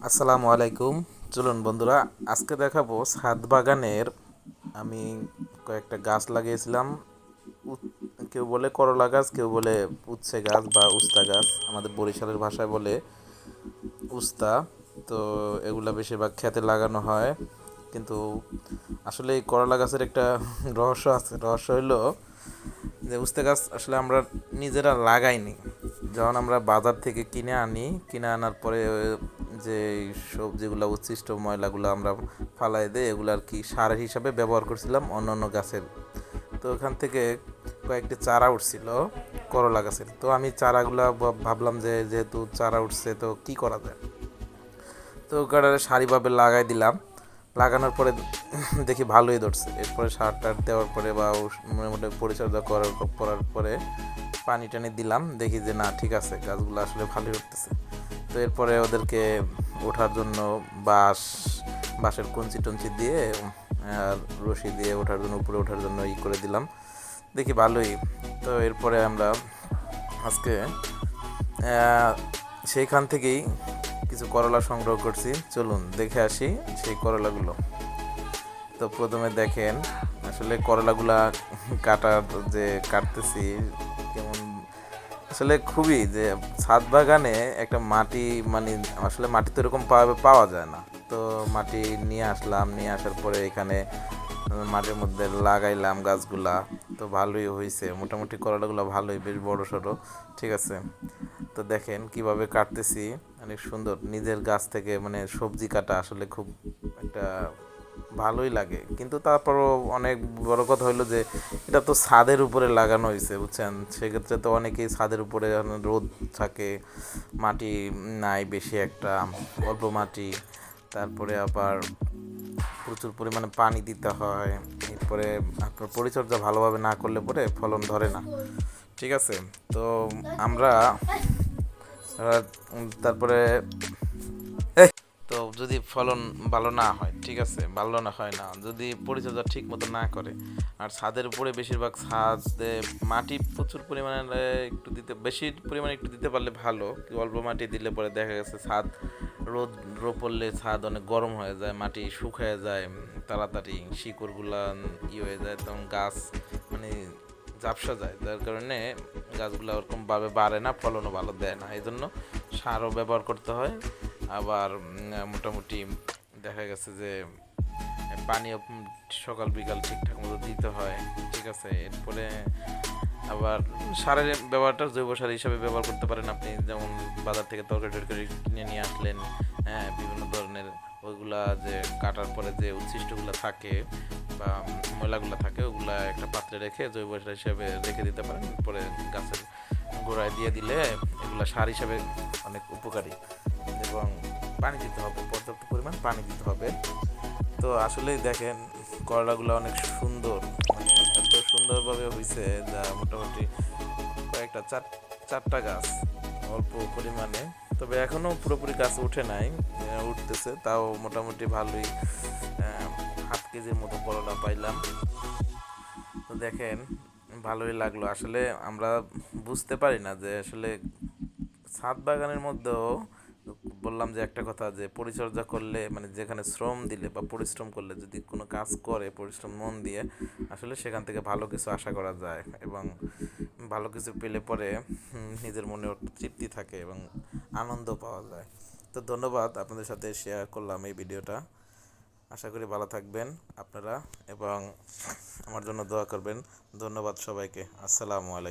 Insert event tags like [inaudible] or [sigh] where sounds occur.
আসসালামু আলাইকুম। চলুন বন্ধুরা, আজকে দেখাবো ছাদ বাগানের, আমি কয়েকটা গাছ লাগিয়েছিলাম। কেউ বলে করলা গাছ, কেউ বলে উচ্ছে গাছ বা উস্তা গাছ। আমাদের বরিশালের ভাষায় বলে উস্তা। তো এগুলা বেশিরভাগ খেতে লাগানো হয়। কিন্তু আসলে এই করলা গাছের একটা [laughs] রহস্য আছে। রহস্য হলো যে উস্তে গাছ আসলে আমরা নিজেরা লাগাইনি। যখন আমরা বাজার থেকে কিনে আনি, কিনে আনার পরে যে সবজিগুলো উচ্ছিষ্ট ময়লাগুলো আমরা ফালাই দিই, এগুলো আর কি সার হিসাবে ব্যবহার করছিলাম অন্য অন্য গাছের। তো ওখান থেকে কয়েকটি চারা উঠছিল, করলা গাছের। তো আমি চারাগুলা ভাব- ভাবলাম যে যেহেতু চারা উঠছে তো কি করা যায়? তো গাড়ারে সারিভাবে লাগাই দিলাম। লাগানোর পরে [laughs] দেখি ভালোই ধরছে। এরপরে সার টার দেওয়ার পরে বা মোটামুটি পরিচর্যা করার করার পরে পানি টানি দিলাম। দেখি যে না, ঠিক আছে, গাছগুলো আসলে ভালোই উঠতেছে। তো এরপরে ওদেরকে ওঠার জন্য বাঁশ, বাঁশের কঞ্চি টঞ্চি দিয়ে, আর রশি দিয়ে ওঠার জন্য, উপরে ওঠার জন্য ই করে দিলাম। দেখি ভালোই। তো এরপরে আমরা আজকে সেইখান থেকেই কিছু করলা সংগ্রহ করছি। চলুন দেখে আসি সেই করলাগুলো। তো প্রথমে দেখেন, আসলে করলাগুলা কাটার যে, কাটতেছি আসলে খুবই যে ছাদ বাগানে একটা মাটি মানে আসলে মাটি তো এরকম পাওয়া পাওয়া যায় না। তো মাটি নিয়ে আসলাম, নিয়ে আসার পরে এখানে মাটির মধ্যে লাগাইলাম গাছগুলা। তো ভালোই হয়েছে মোটামুটি করলাগুলো ভালোই, বেশ বড় সড়ো, ঠিক আছে। তো দেখেন কীভাবে কাটতেছি, অনেক সুন্দর। নিজের গাছ থেকে মানে সবজি কাটা আসলে খুব একটা ভালোই লাগে। কিন্তু তারপরও অনেক বড় কথা হলো যে, এটা তো ছাদের উপরে লাগানো হয়েছে বুঝছেন? সেক্ষেত্রে তো অনেকেই ছাদের উপরে রোদ থাকে, মাটি নাই বেশি একটা, অল্প মাটি, তারপরে আবার প্রচুর পরিমাণে পানি দিতে হয়, এরপরে আপনার পরিচর্যা ভালোভাবে না করলে পরে ফলন ধরে না। ঠিক আছে? তো আমরা, তারপরে তো যদি ফলন ভালো না হয়, ঠিক আছে, ভালো না হয় না, যদি পরিচর্যা ঠিক মতো না করে, আর ছাদের উপরে বেশিরভাগ ছাদে মাটি প্রচুর পরিমাণে একটু দিতে, বেশি পরিমাণে একটু দিতে পারলে ভালো অল্প মাটি দিলে পরে দেখা গেছে ছাদ রোদ রোদ পড়লে ছাদ অনেক গরম হয়ে যায়, মাটি শুকিয়ে যায়, তাড়াতাড়ি শিকড়গুলা ই হয়ে যায়, তখন গাছ মানে ঝাপসা যায়, যার কারণে গাছগুলো ওরকম ভাবে বাড়ে না, ফলনও ভালো দেয় না এই জন্য সারও ব্যবহার করতে হয়। আবার মোটামুটি দেখা গেছে যে পানিও সকাল বিকাল ঠিকঠাক মতো দিতে হয়, ঠিক আছে? এরপরে আবার সারের ব্যবহারটা জৈব সার হিসাবে ব্যবহার করতে পারেন আপনি। যেমন বাজার থেকে তরকারি টরকারি কিনে নিয়ে আসলেন হ্যাঁ বিভিন্ন ধরনের ওইগুলা যে কাটার পরে যে উচ্ছিষ্টগুলো থাকে বা ময়লাগুলো থাকে, ওগুলা একটা পাত্রে রেখে জৈব সার হিসাবে রেখে দিতে পারেন। পরে গাছের গোড়ায় দিয়ে দিলে এগুলা সার হিসাবে অনেক উপকারী। এবং পানি দিতে হবে, পর্যাপ্ত পরিমাণ পানি দিতে হবে। তো আসলেই দেখেন, করলাগুলো অনেক সুন্দর মানে এত সুন্দরভাবে হয়েছে যা মোটামুটি কয়েকটা চার, চারটা গাছ অল্প পরিমাণে। তবে এখনও পুরোপুরি গাছ উঠে নাই উঠতেছে, তাও মোটামুটি ভালোই হাফ কেজির মতো করলা পাইলাম। তো দেখেন, ভালোই লাগল। আসলে আমরা বুঝতে পারি না যে আসলে ছাদ বাগানের মধ্যেও বললাম যে একটা কথা যে পরিচর্যা করলে মানে যেখানে শ্রম দিলে বা পরিশ্রম করলে যদি কোনো কাজ করে, পরিশ্রম মন দিয়ে, আসলে সেখান থেকে ভালো কিছু আশা করা যায় এবং ভালো কিছু পেলে পরে নিজের মনে তৃপ্তি থাকে এবং আনন্দ পাওয়া যায়। তো ধন্যবাদ আপনাদের সাথে শেয়ার করলাম এই ভিডিওটা। আশা করি ভালো থাকবেন আপনারা এবং আমার জন্য দোয়া করবেন। ধন্যবাদ সবাইকে। আসসালামু আলাইকুম।